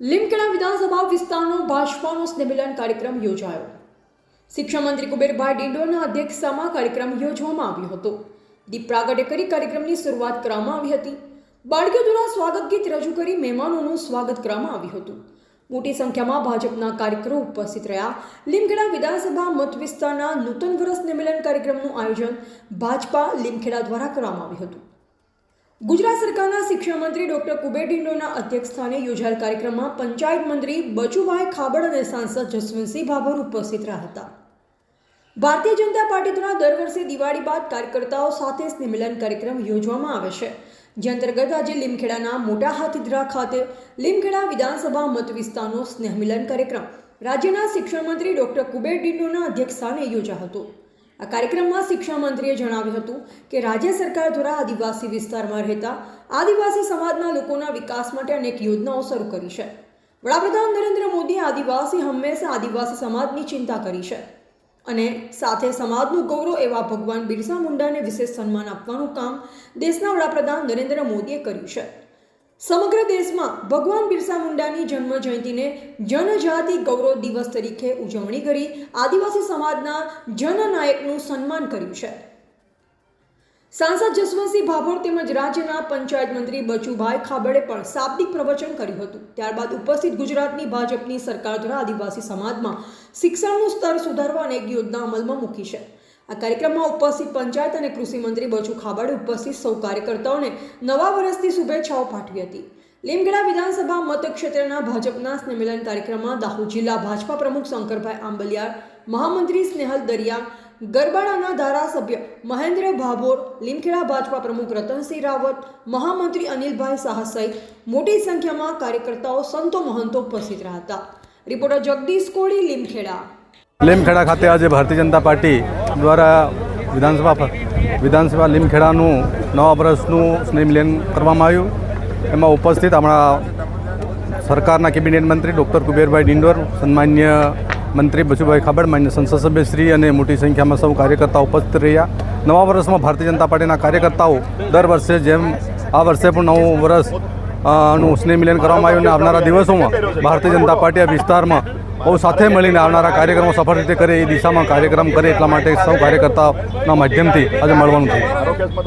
લીમખેડા વિધાનસભા વિસ્તારનો ભાજપાનો સ્નેહમિલન કાર્યક્રમ યોજાયો. શિક્ષણમંત્રી કુબેરભાઈ ડિંડોરના અધ્યક્ષતામાં કાર્યક્રમ યોજવામાં આવ્યો હતો. દીપ પ્રાગટ્ય કરી કાર્યક્રમની શરૂઆત કરવામાં આવી હતી. બાળકીઓ દ્વારા સ્વાગત ગીત રજૂ કરી મહેમાનોનું સ્વાગત કરવામાં આવ્યું હતું. મોટી સંખ્યામાં ભાજપના કાર્યકરો ઉપસ્થિત રહ્યા. લીમખેડા વિધાનસભા મત વિસ્તારના નૂતન વર્ષ નિમિલન કાર્યક્રમનું આયોજન ભાજપા લીમખેડા દ્વારા કરવામાં આવ્યું હતું. ગુજરાત સરકારના શિક્ષણ મંત્રી ડોક્ટર કુબેર ડિંડોના અધ્યક્ષસ્થાને યોજાયેલ કાર્યક્રમમાં પંચાયત મંત્રી બચુભાઈ ખાબડ અને સાંસદ જસવંતસિંહ ભાભોર ઉપસ્થિત રહ્યા હતા. ભારતીય જનતા પાર્ટી દ્વારા દર વર્ષે દિવાળી બાદ કાર્યકર્તાઓ સાથે સ્નેહમિલન કાર્યક્રમ યોજવામાં આવે છે. જે અંતર્ગત આજે લીમખેડાના મોટા હાથીદરા ખાતે લીમખેડા વિધાનસભા મત વિસ્તારનો સ્નેહમિલન કાર્યક્રમ રાજ્યના શિક્ષણ મંત્રી ડોક્ટર કુબેર ડિંડોના અધ્યક્ષસ્થાને યોજાયો હતો. આ કાર્યક્રમમાં શિક્ષણ મંત્રીએ જણાવ્યું હતું કે રાજ્ય સરકાર દ્વારા આદિવાસી વિસ્તારમાં રહેતા આદિવાસી સમાજના લોકોના વિકાસ માટે અનેક યોજનાઓ શરૂ કરી છે. વડાપ્રધાન નરેન્દ્ર મોદીએ આદિવાસી હંમેશા આદિવાસી સમાજની ચિંતા કરી છે અને સાથે સમાજનું ગૌરવ એવા ભગવાન બિરસા મુંડાને વિશેષ સન્માન આપવાનું કામ દેશના વડાપ્રધાન નરેન્દ્ર મોદીએ કર્યું છે. સમગ્ર દેશમાં ભગવાન બિરસા મુંડાની જન્મ જયંતિને જનજાતિ ગૌરવ દિવસ તરીકે ઉજવણી કરી આદિવાસી સમાજના જનનાયકનું સન્માન કર્યું છે. સાંસદ જસવંતસિંહ ભાભોર તેમજ રાજ્યના પંચાયત મંત્રી બચુભાઈ ખાબડે પણ શાબ્દિક પ્રવચન કર્યું હતું. ત્યારબાદ ઉપસ્થિત ગુજરાતની ભાજપની સરકાર દ્વારા આદિવાસી સમાજમાં શિક્ષણનું સ્તર સુધારવા અનેક યોજના અમલમાં મૂકી છે. આ કાર્યક્રમમાં ઉપસ્થિત પંચાયત અને કૃષિ મંત્રી બચુ ખાબડે ઉપસ્થિત સૌ કાર્યકર્તાઓને નવા વર્ષની શુભેચ્છાઓ પાઠવી હતી. લીમગઢા વિધાનસભા મતક્ષેત્રના ભાજપના સ્નેહમિલન કાર્યક્રમમાં દાહોદ જિલ્લા ભાજપા પ્રમુખ શંકરભાઈ આંબલિયાર, મહામંત્રી સ્નેહલ દરિયા, ગરબાડાના ધારાસભ્ય મહેન્દ્ર ભાભોર, લીમખેડા ભાજપા પ્રમુખ રતનસિંહ રાવત, મહામંત્રી અનિલભાઈ શાહ સહિત મોટી સંખ્યામાં કાર્યકર્તાઓ, સંતો, મહંતો ઉપસ્થિત રહ્યા હતા. રિપોર્ટર જગદીશ કોળી, લીમખેડા. લીમખેડા ખાતે આજે ભારતીય જનતા પાર્ટી દ્વારા વિધાનસભા વિધાનસભા લીમખેડાનું નવા વર્ષનું સ્નેહમિલન કરવામાં આવ્યું. એમાં ઉપસ્થિત આપણા સરકારના કેબિનેટ મંત્રી ડૉક્ટર કુબેરભાઈ ડિંડોર, સન્માન્ય મંત્રી બચુભાઈ ખાબડ, માન્ય સંસદ સભ્યશ્રી અને મોટી સંખ્યામાં સૌ કાર્યકર્તાઓ ઉપસ્થિત રહ્યા. નવા વર્ષમાં ભારતીય જનતા પાર્ટીના કાર્યકર્તાઓ દર વર્ષે જેમ આ વર્ષે પણ નવું વર્ષ નું સ્નેહ મિલન કરવામાં આવ્યું અને આવનારા દિવસોમાં ભારતીય જનતા પાર્ટી આ વિસ્તારમાં બહુ સાથે મળીને આવનારા કાર્યક્રમો સફળ રીતે કરે, એ દિશામાં કાર્યક્રમ કરે એટલા માટે સૌ કાર્યકર્તાઓના માધ્યમથી આજે મળવાનું થયું